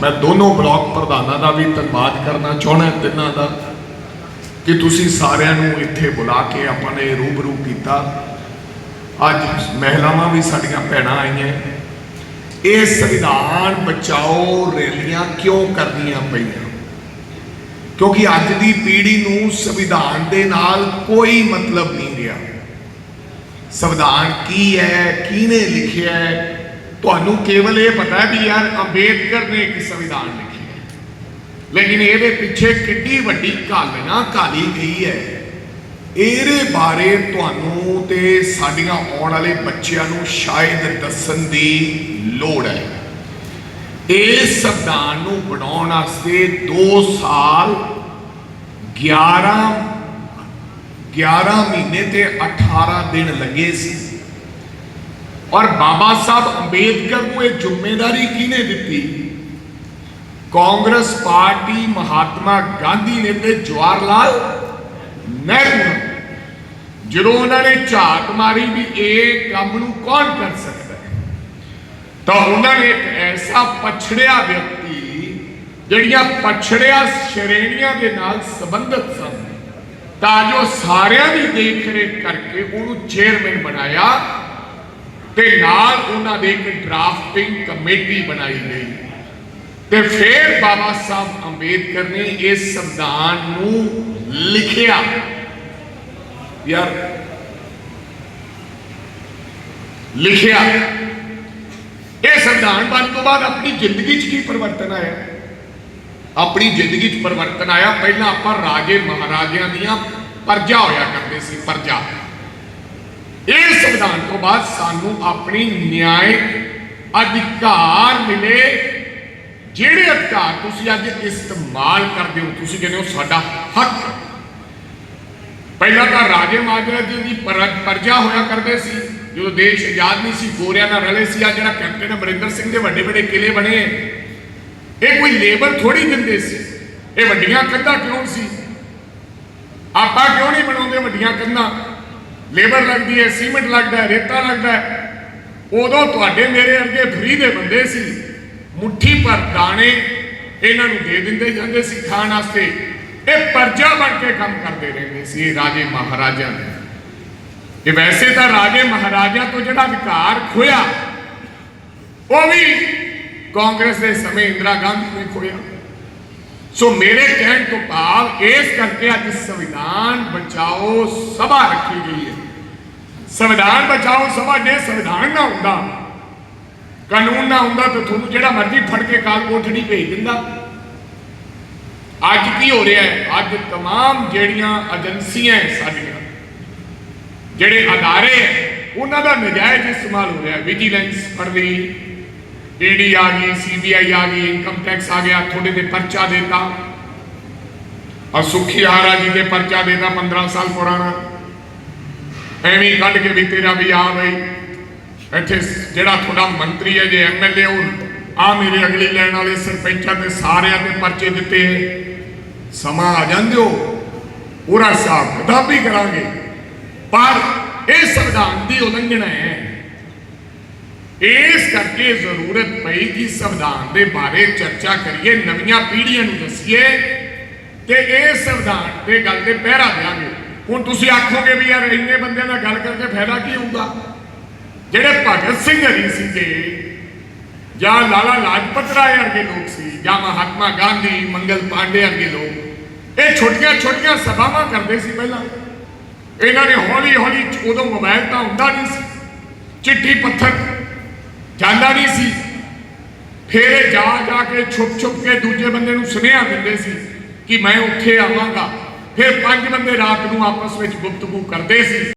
ਮੈਂ ਦੋਨੋਂ ਬਲਾਕ ਪ੍ਰਧਾਨਾਂ ਦਾ ਵੀ ਧੰਨਵਾਦ ਕਰਨਾ ਚਾਹੁੰਦਾ, ਤਿੰਨਾਂ ਦਾ, ਕਿ ਤੁਸੀਂ ਸਾਰਿਆਂ ਨੂੰ ਇੱਥੇ ਬੁਲਾ ਕੇ ਆਪਾਂ ਨੇ ਰੂਬਰੂ ਕੀਤਾ। ਅੱਜ ਮਹਿਲਾਵਾਂ ਵੀ ਸਾਡੀਆਂ ਭੈਣਾਂ ਆਈਆਂ। ਇਹ ਸੰਵਿਧਾਨ ਬਚਾਓ ਰੈਲੀਆਂ ਕਿਉਂ ਕਰਨੀਆਂ ਪਈਆਂ? ਕਿਉਂਕਿ ਅੱਜ ਦੀ ਪੀੜ੍ਹੀ ਨੂੰ ਸੰਵਿਧਾਨ ਦੇ ਨਾਲ ਕੋਈ ਮਤਲਬ ਨਹੀਂ ਰਿਹਾ। ਸੰਵਿਧਾਨ ਕੀ ਹੈ, ਕਿਹਨੇ ਲਿਖਿਆ ਹੈ ਤੁਹਾਨੂੰ ਕੇਵਲ ਇਹ ਪਤਾ ਹੈ ਵੀ ਯਾਰ ਅੰਬੇਦਕਰ ਨੇ ਇੱਕ ਸੰਵਿਧਾਨ ਲਿਖਿਆ ਲੇਕਿਨ ਇਹਦੇ ਪਿੱਛੇ ਕਿੱਡੀ ਵੱਡੀ ਘਾਲਣਾ ਘਾਲੀ ਗਈ ਹੈ। ਇਹਦੇ ਬਾਰੇ ਤੁਹਾਨੂੰ ਤੇ ਸਾਡੀਆਂ ਆਉਣ ਵਾਲੇ ਬੱਚਿਆਂ ਨੂੰ ਸ਼ਾਇਦ ਦੱਸਣ ਦੀ ਲੋੜ ਹੈ। ਇਸ ਸੰਵਿਧਾਨ ਨੂੰ ਬਣਾਉਣ ਵਾਸਤੇ 2 ਸਾਲ 11 11 ਮਹੀਨੇ ਤੇ 18 ਦਿਨ ਲੱਗੇ ਸੀ। ਔਰ ਬਾਬਾ ਸਾਹਿਬ ਅੰਬੇਦਕਰ ਨੂੰ ਇਹ ਜ਼ਿੰਮੇਵਾਰੀ ਕਿਹਨੇ ਦਿੱਤੀ? ਕਾਂਗਰਸ ਪਾਰਟੀ ਮਹਾਤਮਾ ਗਾਂਧੀ ਨੇ ਤੇ ਜਵਾਹਰ ਲਾਲ ਨਹਿਰੂ ਜਦੋਂ ਉਹਨਾਂ ਨੇ ਝਾਤ ਮਾਰੀ ਵੀ ਇਹ ਕੰਮ ਨੂੰ ਕੌਣ ਕਰ ਸਕਦਾ ਹੈ? ਤਾਂ ਉਹਨਾਂ ਨੇ ਇੱਕ ਐਸਾ ਪਛੜਿਆ ਵਿਅਕਤੀ ਜਿਹੜੀਆਂ ਪਛੜਿਆ ਸ਼੍ਰੇਣੀਆਂ ਦੇ ਨਾਲ ਸੰਬੰਧਿਤ ਸਨ, ਤਾਂ ਜੋ ਸਾਰਿਆਂ ਦੀ ਦੇਖ ਰੇਖ ਕਰਕੇ ਉਹਨੂੰ ਚੇਅਰਮੈਨ ਬਣਾਇਆ ਤੇ ਨਾਲ ਉਹਨਾਂ ਦੇ ਇੱਕ ਡਰਾਫਟਿੰਗ ਕਮੇਟੀ ਬਣਾਈ ਗਈ ਤੇ ਫਿਰ ਬਾਬਾ ਸਾਹਿਬ ਅੰਬੇਦਕਰ ਨੇ ਇਸ ਸੰਵਿਧਾਨ ਨੂੰ ਲਿਖਿਆ। ਯਾਰ, ਲਿਖਿਆ। ਇਹ ਸੰਵਿਧਾਨ ਬਣਨ ਤੋਂ ਬਾਅਦ ਆਪਣੀ ਜ਼ਿੰਦਗੀ 'ਚ ਕੀ ਪਰਿਵਰਤਨ ਆਇਆ? ਆਪਣੀ ਜ਼ਿੰਦਗੀ 'ਚ ਪਰਿਵਰਤਨ ਆਇਆ। ਪਹਿਲਾਂ ਆਪਾਂ ਰਾਜੇ ਮਹਾਰਾਜਿਆਂ ਦੀਆਂ ਪਰਜਾ ਹੋਇਆ ਕਰਦੇ ਸੀ, ਪਰਜਾ। ਇਹ ਸੰਵਿਧਾਨ ਤੋਂ ਬਾਅਦ ਸਾਨੂੰ ਆਪਣੀ ਨਿਆਇਕ ਅਧਿਕਾਰ ਮਿਲੇ। ਜਿਹੜੇ ਅਧਿਕਾਰ ਤੁਸੀਂ ਅੱਜ ਇਸਤੇਮਾਲ ਕਰਦੇ ਹੋ, ਤੁਸੀਂ ਕਹਿੰਦੇ ਹੋ ਸਾਡਾ ਹੱਕ ਪਹਿਲਾਂ ਤਾਂ ਰਾਜੇ ਮਹਾਰਾਜੇ ਦੀ ਪਰਜਾ ਹੋਇਆ ਕਰਦੇ ਸੀ। ਜਦੋਂ ਦੇਸ਼ ਆਜ਼ਾਦ ਨਹੀਂ ਸੀ, ਗੋਰਿਆਂ ਨਾਲ ਰਲੇ ਸੀ। ਆ ਜਿਹੜਾ ਕੈਪਟਨ ਅਮਰਿੰਦਰ ਸਿੰਘ ਦੇ ਵੱਡੇ ਵੱਡੇ ਕਿਲੇ ਬਣੇ। ਇਹ ਕੋਈ ਲੇਬਰ ਥੋੜੀ ਦਿੰਦੇ ਸੀ। ਇਹ ਵੱਡੀਆਂ ਕੰਧਾਂ ਕਿਉਂ ਸੀ? ਆਪਾਂ ਕਿਉਂ ਨਹੀਂ ਬਣਾਉਂਦੇ ਵੱਡੀਆਂ ਕੰਧਾਂ? ਲੇਬਰ ਲੱਗਦੀ ਹੈ, ਸੀਮੈਂਟ ਲੱਗਦਾ ਹੈ, ਰੇਤਾ ਲੱਗਦਾ ਹੈ। ਉਦੋਂ ਤੁਹਾਡੇ ਮੇਰੇ ਅੱਗੇ ਫਰੀ ਦੇ ਬੰਦੇ ਸੀ। ਮੁੱਠੀ ਭਰ ਦਾਣੇ ਇਹਨਾਂ ਨੂੰ ਦੇ ਦਿੰਦੇ ਜਾਂਦੇ ਸੀ ਖਾਣ ਵਾਸਤੇ। ਇਹ ਪਰਜਾ ਬਣ ਕੇ ਕੰਮ ਕਰਦੇ ਰਹਿੰਦੇ ਸੀ ਇਹ ਰਾਜੇ ਮਹਾਰਾਜਾ ਇਹ ਵੈਸੇ ਤਾਂ ਰਾਜੇ ਮਹਾਰਾਜਾ ਤੋਂ ਜਿਹੜਾ ਅਧਿਕਾਰ ਖੋਇਆ ਉਹ ਵੀ ਕਾਂਗਰਸ ਦੇ ਸਮੇਂ ਇੰਦਰਾ ਗਾਂਧੀ ਨੇ ਖੋਇਆ ਸੋ ਮੇਰੇ ਕਹਿਣ ਤੋਂ ਭਾਵ ਇਸ ਕਰਕੇ ਅੱਜ ਸੰਵਿਧਾਨ ਬਚਾਓ ਸਭਾ ਰੱਖੀ ਗਈ ਹੈ। ਸੰਵਿਧਾਨ ਬਚਾਓ ਸਭਾ ਜੇ ਸੰਵਿਧਾਨ ਨਾ ਹੁੰਦਾ ਕਾਨੂੰਨ ਨਾ ਹੁੰਦਾ ਤਾਂ ਤੁਹਾਨੂੰ ਜਿਹੜਾ ਮਰਜ਼ੀ ਫੜ ਕੇ ਕਾਲ ਕੋਠੜੀ ਭੇਜ ਦਿੰਦਾ ਅੱਜ ਕੀ ਹੋ ਰਿਹਾ ਹੈ ਅੱਜ तमाम ਜਿਹੜੀਆਂ ਏਜੰਸੀਆਂ ਹੈ ਸਾਡੀਆਂ ਜਿਹੜੇ ਅਦਾਰੇ ਹੈ ਉਹਨਾਂ ਦਾ ਨਜਾਇਜ਼ ਇਸਤੇਮਾਲ ਹੋ ਰਿਹਾ ਵਿਜੀਲੈਂਸ ਫੜਦੀ ਈਡੀ ਆ ਗਈ ਸੀਬੀਆਈ ਆ ਗਈ ਇਨਕਮ ਟੈਕਸ ਆ ਗਿਆ ਤੁਹਾਡੇ ਤੇ ਪਰਚਾ ਦੇਤਾ ਔਰ ਸੁਖੀ ਹਾਰਾ ਜੀ ਦੇ ਪਰਚਾ ਦੇਤਾ 15 ਸਾਲ ਪੁਰਾਣਾ ਐਵੇਂ ਕੱਢ ਕੇ ਵੀ ਤੇਰਾ ਵੀ ਆ ਬਈ। ਇੱਥੇ ਜਿਹੜਾ ਤੁਹਾਡਾ ਮੰਤਰੀ ਹੈ, ਜੇ ਐਮਐਲਏ ਉਹ ਆ ਮੇਰੇ ਅਗਲੀ ਲੈਣ ਵਾਲੇ ਸਰਪੰਚਾਂ ਤੇ ਸਾਰਿਆਂ ਦੇ ਪਰਚੇ ਦਿੱਤੇ ਸਮਾਂ ਆ ਜਾਂਦੇ ਹੋ। ਪੂਰਾ ਹਿਸਾਬ ਕਿਤਾਬ ਵੀ ਕਰਾਂਗੇ। ਪਰ ਇਹ ਸੰਵਿਧਾਨ ਦੀ ਉਲੰਘਣਾ ਹੈ। ਇਸ ਕਰਕੇ ਜ਼ਰੂਰਤ ਪਈ ਕਿ ਸੰਵਿਧਾਨ ਦੇ ਬਾਰੇ ਚਰਚਾ ਕਰੀਏ, ਨਵੀਆਂ ਪੀੜ੍ਹੀਆਂ ਨੂੰ ਦੱਸੀਏ ਤੇ ਇਹ ਸੰਵਿਧਾਨ ਤੇ ਗੱਲ ਤੇ ਪਹਿਰਾ ਦੇਾਂਗੇ ਹੁਣ ਤੁਸੀਂ ਆਖੋਗੇ ਵੀ ਯਾਰ ਇੰਨੇ ਬੰਦਿਆਂ ਨਾਲ ਗੱਲ ਕਰਕੇ ਫਾਇਦਾ ਕੀ ਹੋਊਗਾ? ਜਿਹੜੇ ਭਗਤ ਸਿੰਘ ਹਰੀ ਸੀਗੇ ਜਾਂ ਲਾਲਾ ਲਾਜਪਤ ਰਾਏ ਵਰਗੇ ਲੋਕ ਸੀ ਜਾਂ ਮਹਾਤਮਾ ਗਾਂਧੀ, ਮੰਗਲ ਪਾਂਡੇ ਵਰਗੇ ਲੋਕ, ਇਹ ਛੋਟੀਆਂ ਛੋਟੀਆਂ ਸਭਾਵਾਂ ਕਰਦੇ ਸੀ ਪਹਿਲਾਂ। ਇਹਨਾਂ ਨੇ ਹੌਲੀ ਹੌਲੀ ਉਦੋਂ ਮੋਬਾਈਲ ਤਾਂ ਹੁੰਦਾ ਨਹੀਂ ਸੀ, ਚਿੱਠੀ ਪੱਥਰ ਜਾਂਦਾ ਨਹੀਂ ਸੀ। ਫਿਰ ਇਹ ਜਾ ਜਾ ਕੇ ਛੁਪ ਛੁਪ ਕੇ ਦੂਜੇ ਬੰਦੇ ਨੂੰ ਸੁਨੇਹਾ ਦਿੰਦੇ ਸੀ ਕਿ ਮੈਂ ਉੱਥੇ ਆਵਾਂਗਾ। ਫਿਰ ਪੰਜ ਬੰਦੇ ਰਾਤ ਨੂੰ ਆਪਸ ਵਿੱਚ ਗੁਫ਼ਤਗੂ ਕਰਦੇ ਸੀ।